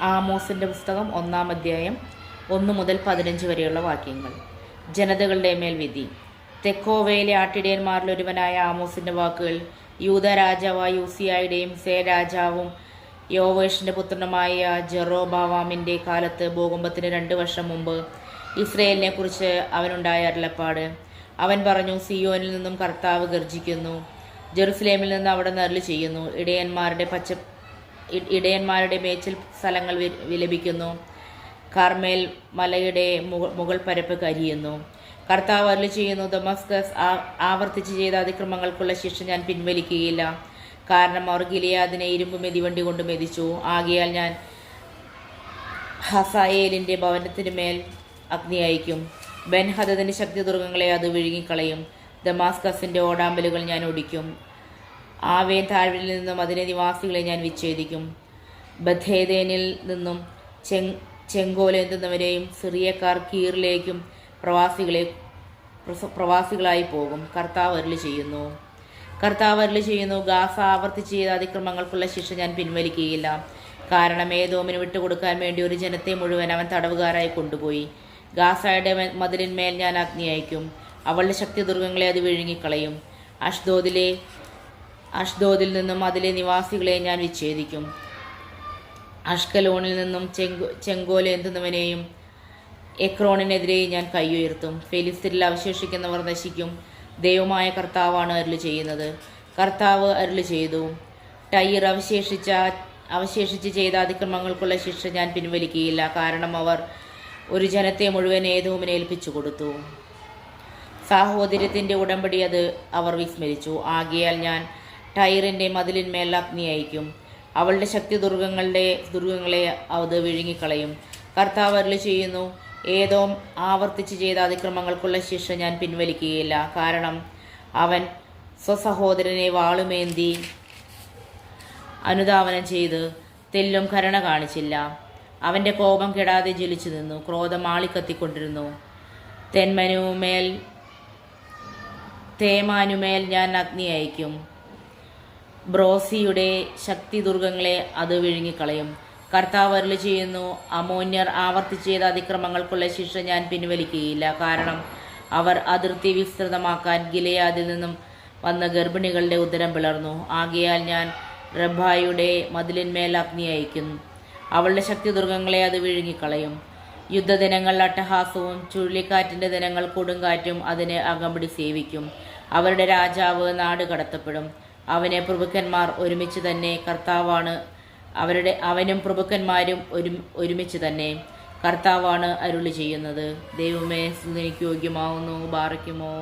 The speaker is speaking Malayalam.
ആമോസിന്റെ പുസ്തകം ഒന്നാം അധ്യായം ഒന്ന് മുതൽ പതിനഞ്ച് വരെയുള്ള വാക്യങ്ങൾ. ജനതകളുടെ മേൽ വിധി. തെക്കോവയിലെ ആട്ടിടയന്മാരിലൊരുവനായ ആമോസിന്റെ വാക്കുകൾ യൂത രാജാവായ യൂസിയായുടെയും സേ രാജാവും യോവേഷിന്റെ പുത്രനുമായ ജെറോബാവാമിന്റെ കാലത്ത് ഭൂകമ്പത്തിന് രണ്ട് വർഷം മുമ്പ് ഇസ്രയേലിനെ കുറിച്ച് അവനുണ്ടായ അരുളപ്പാട്. അവൻ പറഞ്ഞു സിയോനിൽ നിന്നും കർത്താവ് ഗർജിക്കുന്നു ജെറുസലേമിൽ നിന്ന് അവിടെ നരളി ചെയ്യുന്നു. ഇടയന്മാരുടെ പച്ച ഇടയന്മാരുടെ മേച്ചിൽ സ്ഥലങ്ങൾ വിലപിക്കുന്നു. കാർമേൽ മലയുടെ മുഗൾ പരപ്പ് കരിയുന്നു. കർത്താവ് അരുളി ചെയ്യുന്നു ദമസ്കസ് ആവർത്തിച്ച് ചെയ്ത അതിക്രമങ്ങൾക്കുള്ള ശിക്ഷ ഞാൻ പിൻവലിക്കുകയില്ല. കാരണം അവർ ഗിലിയാദിനെ ഇരുമ്പ് മെതിവണ്ടി കൊണ്ട് മെതിച്ചു. ആകയാൽ ഞാൻ ഹസായേലിന്റെ ഭവനത്തിന് മേൽ അഗ്നി അയക്കും ബെൻ ഹദദിന്റെ ശക്തി ദുർഗങ്ങളെ അത് വിഴുങ്ങിക്കളയും. ദമാസ്കസിന്റെ ഓടാമ്പലുകൾ ഞാൻ ഒടിക്കും. ആവേൻ താഴ്വിൽ നിന്നും അതിലെ നിവാസികളെ ഞാൻ വിച്ഛേദിക്കും. ബഥേദേനിൽ നിന്നും ചെങ് ചെങ്കോലെന്തുന്നവരെയും സിറിയക്കാർ കീറിലേക്കും പ്രവാസികളെ പ്രവാസികളായി പോകും. കർത്താവ് അരുളി ചെയ്യുന്നു. കർത്താവ് അരുളി ചെയ്യുന്നു ഗാസ ആവർത്തി ചെയ്ത അതിക്രമങ്ങൾക്കുള്ള ശിക്ഷ ഞാൻ പിൻവലിക്കുകയില്ല. കാരണം ഏതോമിന് വിട്ടുകൊടുക്കാൻ വേണ്ടി ഒരു ജനത്തെ മുഴുവൻ അവൻ തടവുകാരായി കൊണ്ടുപോയി. ഗാസയുടെ മതിലിന്മേൽ ഞാൻ അഗ്നി അയക്കും. അവളുടെ ശക്തി ദുർഗങ്ങളെ അത് വിഴുങ്ങിക്കളയും. അഷ്ദോദിലെ അഷ്ദോദിൽ നിന്നും അതിലെ നിവാസികളെ ഞാൻ വിച്ഛേദിക്കും. അഷ്കലോണിൽ നിന്നും ചെങ്കോ ചെങ്കോലേന്തുന്നവനെയും എക്രോണിനെതിരെയും ഞാൻ കൈയുയർത്തും. ഫെലിസ്തരിൽ അവശേഷിക്കുന്നവർ നശിക്കും. ദൈവമായ കർത്താവാണ് അരുളി ചെയ്യുന്നത്. കർത്താവ് അരുളി ചെയ്തു. ടൈർ അവശേഷിച്ച അവശേഷിച്ച് ചെയ്ത അതിക്രമങ്ങൾക്കുള്ള ശിക്ഷ ഞാൻ പിൻവലിക്കുകയില്ല കാരണം അവർ ഒരു ജനത്തെ മുഴുവൻ ഏതോമിനെ ഏൽപ്പിച്ചു കൊടുത്തു. സാഹോദര്യത്തിന്റെ ഉടമ്പടി അത് അവർ വിസ്മരിച്ചു. ആകെയാൽ ഞാൻ ടൈറിന്റെ മതിലിന്മേൽ അഗ്നി അയക്കും അവളുടെ ശക്തി ദുർഗങ്ങളുടെ ദുർഗങ്ങളെ അത് വിഴുങ്ങിക്കളയും. കർത്താവ് അരുളി ചെയ്യുന്നു ഏതോ ആവർത്തിച്ച് ചെയ്ത അതിക്രമങ്ങൾക്കുള്ള ശിക്ഷ ഞാൻ പിൻവലിക്കുകയില്ല. കാരണം അവൻ സ്വസഹോദരനെ വാളുമേന്തി അനുധാവനം ചെയ്ത് തെല്ലും കരുണ കാണിച്ചില്ല. അവന്റെ കോപം കെടാതെ ജ്വലിച്ചു നിന്നു. ക്രോധം ആളിക്കത്തിക്കൊണ്ടിരുന്നു. തെന്മനുമേൽ തേമാനുമേൽ ഞാൻ അഗ്നി അയക്കും ബ്രോസിയുടെ ശക്തി ദുർഗങ്ങളെ അത് വിഴുങ്ങിക്കളയും. കർത്താവ് അരുളി ചെയ്യുന്നു അമോന്യർ ആവർത്തിച്ച് ചെയ്ത അതിക്രമങ്ങൾക്കുള്ള ശിക്ഷ ഞാൻ പിൻവലിക്കുകയില്ല. കാരണം അവർ അതിർത്തി വിസ്തൃതമാക്കാൻ ഗിലയാദിൽ നിന്നും വന്ന ഗർഭിണികളുടെ ഉദരം പിളർന്നു. ആകയാൽ ഞാൻ റബ്ബായുടെ മതിലിന്മേൽ അഗ്നി അയക്കും അവളുടെ ശക്തി ദുർഗങ്ങളെ അത് വിഴുങ്ങിക്കളയും. യുദ്ധദിനങ്ങൾ അട്ടഹാസവും ചുഴലിക്കാറ്റിന്റെ ദിനങ്ങൾ കൊടുങ്കാറ്റും അതിനെ അകമ്പടി സേവിക്കും. അവരുടെ രാജാവ് നാട് കടത്തപ്പെടും. അവനെ പ്രഭുക്കന്മാർ ഒരുമിച്ച് തന്നെ കർത്താവാണ്. അവരുടെ അവനും പ്രഭുക്കന്മാരും ഒരു ഒരുമിച്ച് തന്നെ കർത്താവാണ് അരുളി ചെയ്യുന്നത് ദൈവമേ സ്തുതിക്ക് യോഗ്യമാവുന്നു ബാറയ്ക്കുമോ?